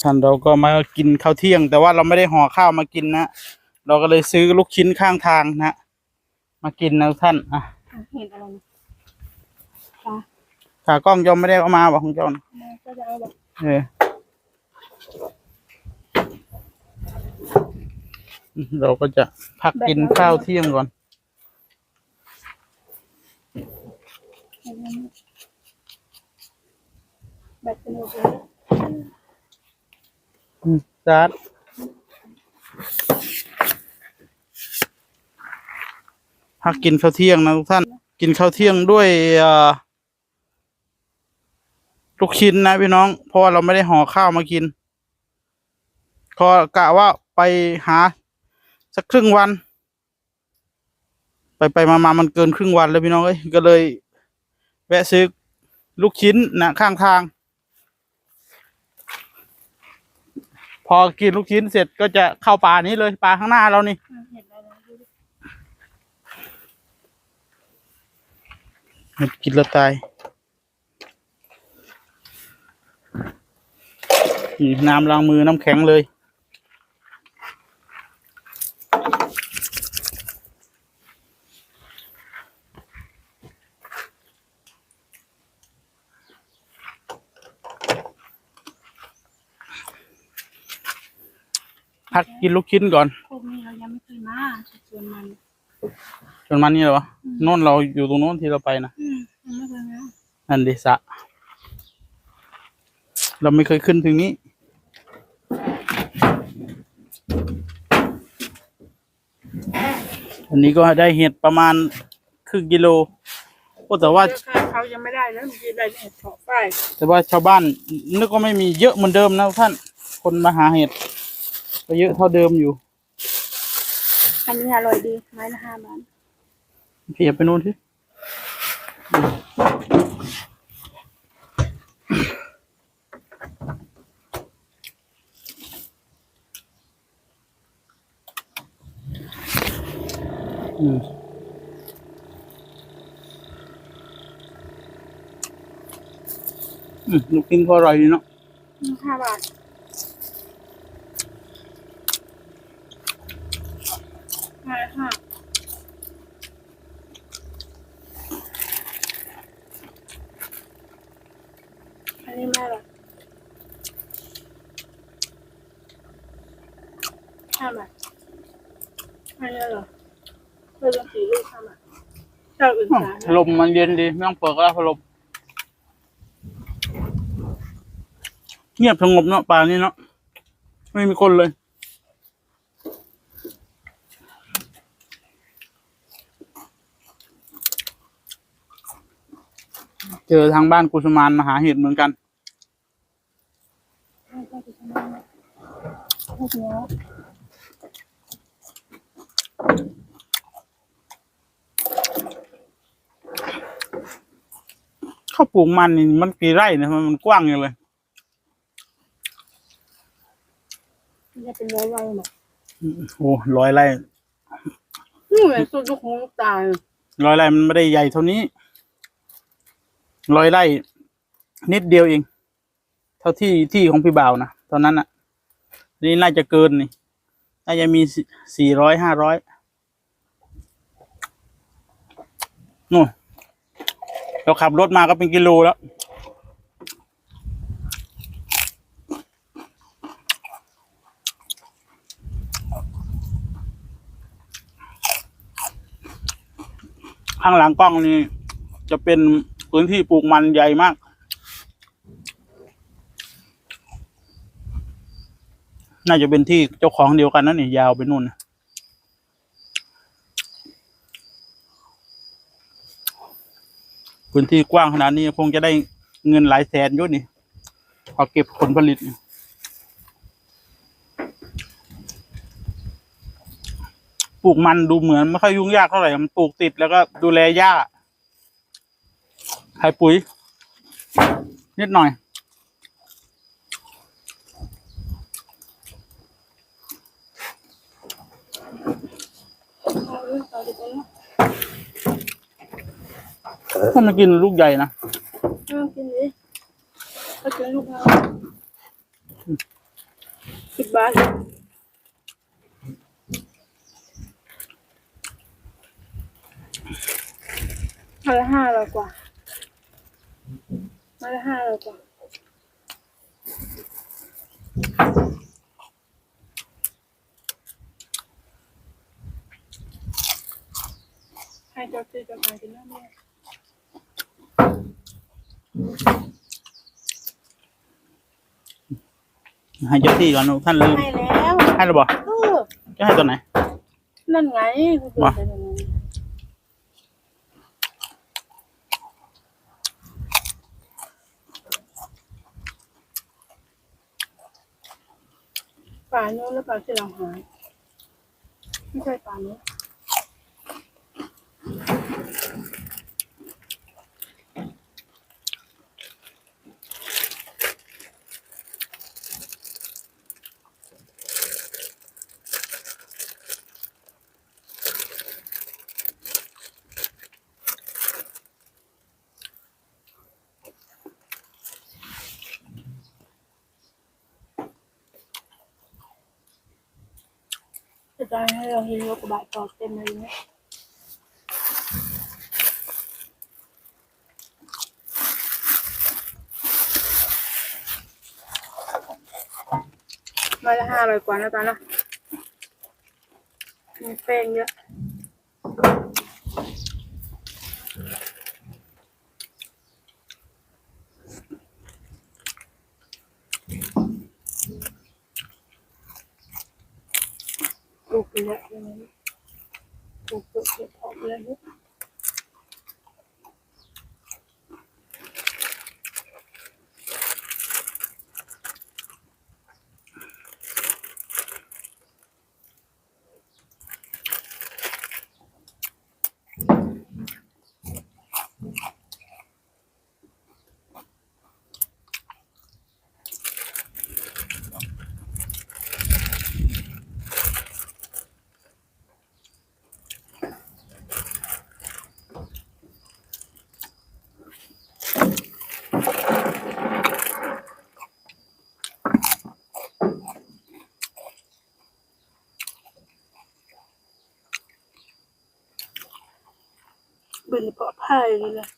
สันเราก็มากินข้าวเที่ยง แต่ว่าเราไม่ได้ห่อข้าวมากินนะเราก็เลยซื้อลูกชิ้นข้างทางนะมากินนะทุกท่านอะอะเห็นอะไรนะปลาขากล้องยอมไม่ได้เอามาบอกของเจ้านะแม่ก็จะเอาแบบเออเราก็จะพักกินข้าวเที่ยงก่อนเห็นไหมแบบเป็น จัดพักกินข้าวเที่ยงนะทุกท่าน กินข้าวเที่ยงด้วยลูกชิ้นนะพี่น้อง เพราะว่าเราไม่ได้ห่อข้าวมากินก็กะว่าไปหา สักครึ่งวัน ไปไปมามามันเกินครึ่งวันแล้วพี่น้องเอ้ยก็เลย แวะซื้อลูกชิ้นนะข้างทาง พอกินลูกชิ้นเสร็จก็จะเข้าป่านี้เลยป่าข้างหน้าเรานี่เห็นอะไรนะดูดิมันกินแล้วตายน้ำล้างมือน้ำแข็งเลย พักกินลูกชิ้นก่อนพวกนี้เรายังไม่เคยมาชวนมันจนมันนี่เหรอวะโน่นเราอยู่ตรงโน้นที่เราไปนะอืมยังไม่เคยมานันดิสะ เราไม่เคยขึ้นถึงนี้ อันนี้ก็ได้เห็ดประมาณครึ่งกิโลโอ้แต่ว่าเดี๋ยวค่ะเขายังไม่ได้นะเมื่อกี้ได้เห็ดเผาะป้ายแต่ว่าชาวบ้านนึกว่าไม่มีเยอะเหมือนเดิมนะท่าน คนมาหาเห็ด ก็เยอะเท่าเดิมอยู่อันนี้อร่อยดีไม้ละห้าบาทเพียบไปนู่นที่อืมอืมลูกชิ้นก็อร่อยดีเนาะอืมห้าบาท ไม้ละห้าอันนี้ไม่อร่อยห้าบาทอันนี้อร่อยเพิ่มสี่ลูกห้าบาทเจ้าอื่นอืมสามลมมันเย็นดีไม่ต้องเปิดก็ได้พัดลมเงียบสงบเนาะป่านี้เนาะไม่มีคนเลย เจอทางบ้านกุสมานมาหาเห็ดเหมือนกันพวกเนี้ยข้าวปลูกมันนี่มันกี่ไร่เนี่ยทำไมมันกว้างอย่างเลยมันจะเป็นร้อยๆหมดโอ้ร้อยไร่นี่เหมือนสุดลูกหูลูกตาเลยร้อยไร่มันไม่ได้ใหญ่เท่านี้ ร้อยไร่นิดเดียวเอง เท่าที่ที่ของพี่บ่าวนะตอนนั้นอะนี่น่าจะเกินนี่น่าจะมีสี่ร้อยห้าร้อยนู่นเราขับรถมาก็เป็นกิโลแล้วข้างหลังกล้องนี่จะเป็น พื้นที่ปลูกมันใหญ่มาก น่าจะเป็นที่เจ้าของเดียวกันนั่นนี่ยาวไปนู่นพื้นที่กว้างขนาดนี้คงจะได้เงินหลายแสนยุ่นี่พอเก็บผลผลิตปลูกมันดูเหมือนไม่ค่อยยุ่งยากเท่าไหร่มันปลูกติดแล้วก็ดูแลหญ้า ใช้ปุ๋ย นิดหน่อยเอาลูกต่อดีกว่าเนอะถ้ามันกินลูกใหญ่นะเอากินดิเอากินลูกเราสิบบาทมาละห้าร้อยกว่า มาละห้าร้อยกว่าให้เจ้าซื้อเจะมากินน้ำเนี่ย ให้เจ้าที่ก่อนท่านลืม ให้แล้ว ให้หรือเปล่า เออ จะให้ตอนไหน นั่นไงกูเกิด ว่ะ ไปตรงนั้น ป่าโน้นหรือเปล่าที่เราหาไม่ใช่ป่าโน้น จะได้ให้เราเห็นรถกระบะจอดเต็มเลยนะมาละห้าร้อยกว่านะตอนนะมีแป้งเยอะ ปลูกไปเยอะเลยปลูกเปลือกเก็บพอแล้ว เนี่ยเป็นปลอดภัยเลยแหละ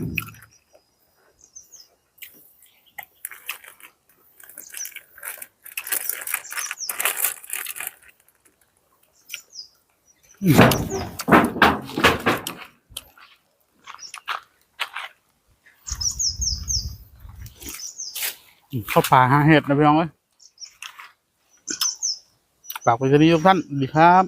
เข้าป่าหาเห็ดนะพี่น้องเอ้ยฝากไปกันนี้ทุกท่านดีครับ